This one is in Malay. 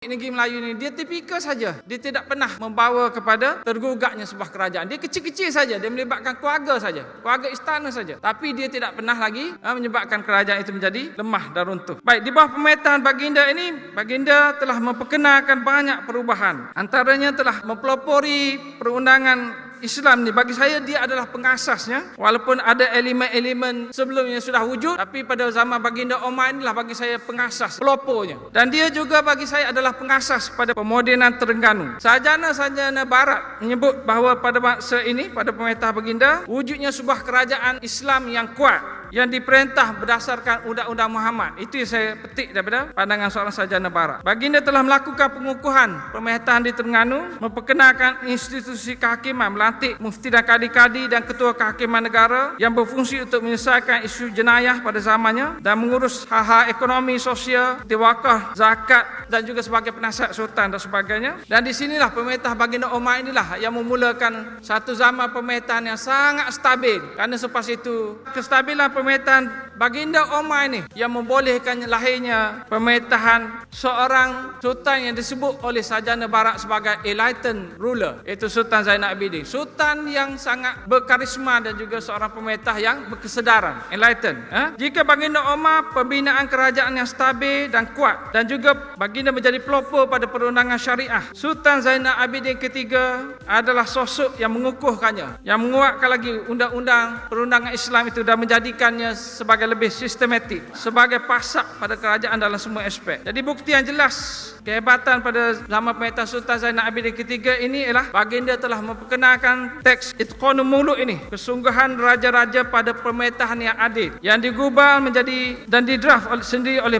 Negeri Melayu ni dia tipikal saja. Dia tidak pernah membawa kepada tergugaknya sebuah kerajaan. Dia kecil-kecil saja, dia melibatkan keluarga saja, keluarga istana saja. Tapi dia tidak pernah lagi ha, menyebabkan kerajaan itu menjadi lemah dan runtuh. Baik, di bawah pemerintahan baginda ini, baginda telah memperkenalkan banyak perubahan. Antaranya telah mempelopori perundangan Islam ni bagi saya dia adalah pengasasnya. Walaupun ada elemen-elemen sebelumnya sudah wujud tapi pada zaman baginda Umar inilah bagi saya pengasas pelopornya dan dia juga bagi saya adalah pengasas pada pemodenan Terengganu. Sarjana-sarjana barat menyebut bahawa pada masa ini pada pemerintah baginda wujudnya sebuah kerajaan Islam yang kuat yang diperintah berdasarkan Undang-Undang Muhammad. Itu yang saya petik daripada pandangan seorang sarjana barat. Baginda telah melakukan pengukuhan pemerintahan di Terengganu, memperkenalkan institusi kehakiman, melantik mufti dan kadi-kadi dan ketua kehakiman negara yang berfungsi untuk menyelesaikan isu jenayah pada zamannya dan mengurus hal-hal ekonomi, sosial, wakaf, zakat dan juga sebagai penasihat sultan dan sebagainya. Dan di sinilah pemerintah baginda Omar inilah yang memulakan satu zaman pemerintahan yang sangat stabil. Kerana selepas itu kestabilan pemerintahan baginda Omar ini yang membolehkan lahirnya pemerintahan seorang sultan yang disebut oleh sarjana barat sebagai enlightened ruler iaitu Sultan Zainal Abidin. Sultan yang sangat berkarisma dan juga seorang pemerintah yang berkesedaran, enlightened. Eh? Jika baginda Omar pembinaan kerajaan yang stabil dan kuat dan juga baginda menjadi pelopor pada perundangan syariah. Sultan Zainal Abidin ketiga adalah sosok yang mengukuhkannya, yang menguatkan lagi undang-undang perundangan Islam itu dan menjadikannya sebagai lebih sistematik sebagai pasak pada kerajaan dalam semua aspek. Jadi bukti yang jelas kehebatan pada zaman pemerintah Sultan Zainal Abidin ketiga ini ialah baginda telah memperkenalkan teks Itqanul Muluk ini, kesungguhan raja-raja pada pemerintahan yang adil yang digubal menjadi dan didraft sendiri oleh